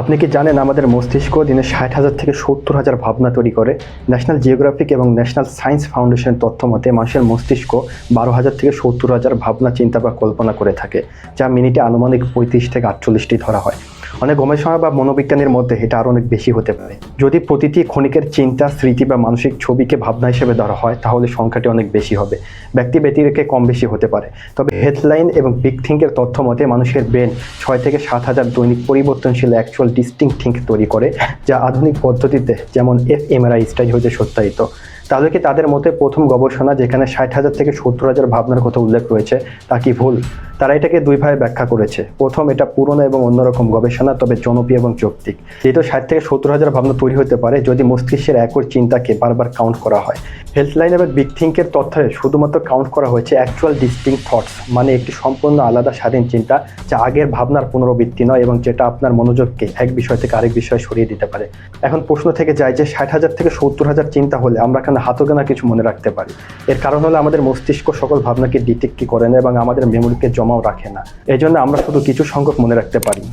আপনি কি জানেন আমাদের মস্তিষ্ক দিনে ষাট হাজার থেকে সত্তর হাজার ভাবনা তৈরি করে? ন্যাশনাল জিওগ্রাফিক এবং ন্যাশনাল সায়েন্স ফাউন্ডেশনের তথ্য মতে, মানুষের মস্তিষ্ক বারো হাজার থেকে সত্তর হাজার ভাবনা, চিন্তা বা কল্পনা করে থাকে, যা মিনিটে আনুমানিক পঁয়ত্রিশ থেকে আটচল্লিশটি ধরা হয়। অনেক গবেষণা বা মনোবিজ্ঞানের মধ্যে এটা আরও অনেক বেশি হতে পারে। যদি প্রতিটি ক্ষণিকের চিন্তা, স্মৃতি বা মানসিক ছবিকে ভাবনা হিসেবে ধরা হয়, তাহলে সংখ্যাটি অনেক বেশি হবে। ব্যক্তি ব্যতিরেকে কম বেশি হতে পারে। তবে হেডলাইন এবং বিগ থিঙ্কের তথ্য মতে মানুষের ব্রেন ছয় থেকে সাত হাজার দৈনিক পরিবর্তনশীল অ্যাকচুয়াল ডিস্টিং থিঙ্ক তৈরি করে, যা আধুনিক পদ্ধতিতে যেমন এফ এমআরআই স্টাইল হইতে সত্যায়িত। তাহলে কি তাদের মতে প্রথম গবেষণা যেখানে ষাট হাজার থেকে সত্তর হাজার ভাবনার কথা উল্লেখ রয়েছে, তা কি ভুল? তারা এটাকে দুইভাবে ব্যাখ্যা করেছে। প্রথম এটা পুরনো এবং অন্যরকম গবেষণা তবে জনপ্রিয় এবং যৌক্তিক। যেহেতু ষাট থেকে সত্তর হাজার ভাবনা তৈরি হতে পারে, যদি মস্তিষ্কের একর চিন্তাকে বারবার কাউন্ট করা হয়। হেল্থলাইন এবং বিগ থিঙ্কের তথ্যে শুধুমাত্র কাউন্ট করা হয়েছে অ্যাকচুয়াল ডিস্টিং থটস মানে একটি সম্পূর্ণ আলাদা স্বাধীন চিন্তা, যা আগের ভাবনার পুনরাবৃত্তি নয় এবং যেটা আপনার মনোযোগকে এক বিষয় থেকে আরেক বিষয়ে সরিয়ে দিতে পারে। এখন প্রশ্ন থেকে যায় যে ষাট হাজার থেকে সত্তর হাজার চিন্তা হলে আমরা কেন হাতগানা কিছু মনে রাখতে পারি? এর কারণ হলো আমাদের মস্তিষ্ক সকল ভাবনাকে ডিটেক্ট করে না এবং আমাদের মেমোরিকে জমাও রাখে না। এই জন্য আমরা শুধু কিছু সংখ্যক মনে রাখতে পারি।